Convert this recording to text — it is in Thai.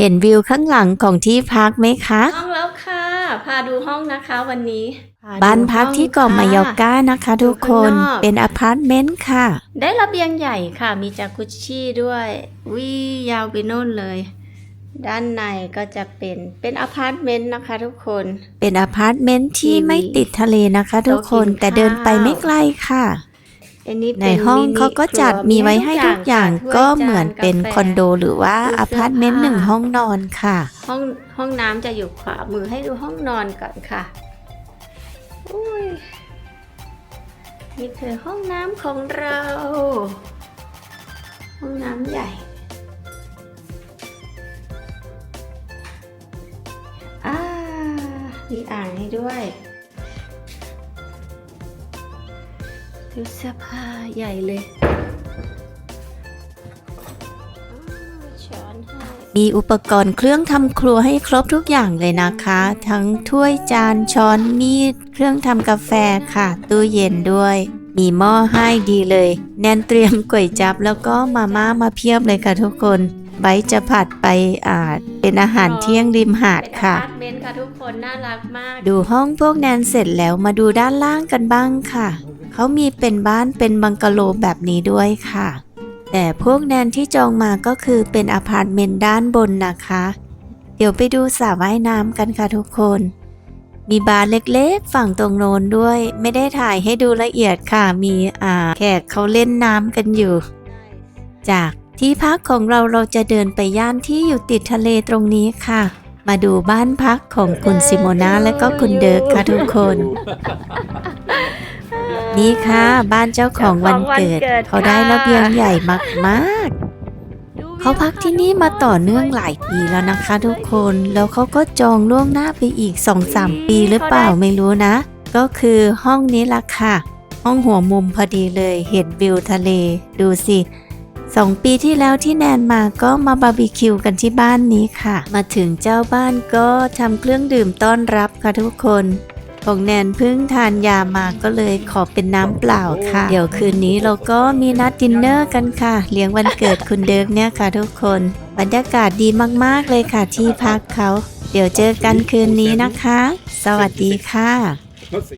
เห็นวิวข้างหลังของที่พักไหมคะ ห้องแล้วค่ะ พาดูห้องนะคะวันนี้บ้านพักที่เกาะมายอร์ก้านะคะ ทุกคนข้างนอกเป็นอพาร์ตเมนต์ค่ะ ได้ระเบียงใหญ่ค่ะ มีจากุชชี่ด้วยวิยาวไปโน่นเลย ด้านในก็จะเป็นเป็นอพาร์ตเมนต์นะคะ ทุกคน เป็นอพาร์ตเมนต์ที่ทีวีไม่ติดทะเลนะคะ ทุกคนโต๊ะกินแต่เดินไปข้าวไม่ไกลค่ะอันนี้ ในเป็นห้องมินิเขาก็จัดครัวมีไว้ให้ทุกอย่างค่ะก็ถ้วยเหมือนจาเป็นกาแฟคอนโดหรือว่าตู้เสื้ออพาร์ตเมนต์ผ้าหนึ่งห้องนอนค่ะ ห้องห้องน้ำจะอยู่ขวามือให้ดูห้องนอนก่อนค่ะอุ้ยนี่คือห้องน้ำของเรา ห้องน้ำใหญ่อ่ามีอ่างให้ด้วย ดูเสื้อผ้าใหญ่เลยอ้าวช้อนให้มีอุปกรณ์เครื่องทำครัวให้ครบทุกอย่างเลยนะคะ ทั้งถ้วยจานช้อนมีด เครื่องทำกาแฟค่ะ ตู้เย็นด้วย มีหม้อให้ดีเลย แนนเตรียมก๋วยจับแล้วก็มาม่ามาเพียบเลยค่ะทุกคนไบร์ทจะผัดไปอ่าเป็นอาหารเที่ยงริมหาดค่ะเป็นอพาร์ตเมนต์ค่ะทุกคนน่ารักมาก ดูห้องพวกแนนเสร็จแล้วมาดูด้านล่างกันบ้างค่ะ เขามีเป็นบ้านเป็นบังกะโลแบบนี้ด้วยค่ะ แต่พวกแนนที่จองมาก็คือเป็นอพาร์ตเมนต์ด้านบนนะคะ เดี๋ยวไปดูสระว่ายน้ำกันค่ะทุกคน มีบาร์เล็กๆ ฝั่งตรงโน้นด้วย ไม่ได้ถ่ายให้ดูละเอียดค่ะ มีอ่าแขกเขาเล่นน้ำกันอยู่ จากที่พักของเราเราจะเดินไปย่านที่อยู่ติดทะเลตรงนี้ค่ะ มาดูบ้านพักของคุณซิโมนาและก็คุณเดิร์กค่ะทุกคน นี่ค่ะ บ้านเจ้าของวันเกิด เขาได้ระเบียงใหญ่มากๆ เขาพักที่นี่มาต่อเนื่องหลายปีแล้วนะคะทุกคนแล้วเขาก็จองล่วงหน้าไปอีก2-3ปีหรือเปล่าไม่รู้นะ ก็คือห้องนี้ละค่ะ ห้องหัวมุมพอดีเลยเห็นวิวทะเล ดูสิสองปีที่แล้วที่แนนมาก็มาบาร์บีคิวกันที่บ้านนี้ค่ะ มาถึงเจ้าบ้านก็ทำเครื่องดื่มต้อนรับค่ะทุกคน ของแนนเพิ่งทานยามาก็เลยขอเป็นน้ำเปล่าค่ะ เดี๋ยวคืนนี้เราก็มีนัดดินเนอร์กันค่ะ เลี้ยงวันเกิดคุณเดิกเนี่ยค่ะทุกคน บรรยากาศดีมากๆเลยค่ะที่พักเขา เดี๋ยวเจอกันคืนนี้นะคะ สวัสดีค่ะ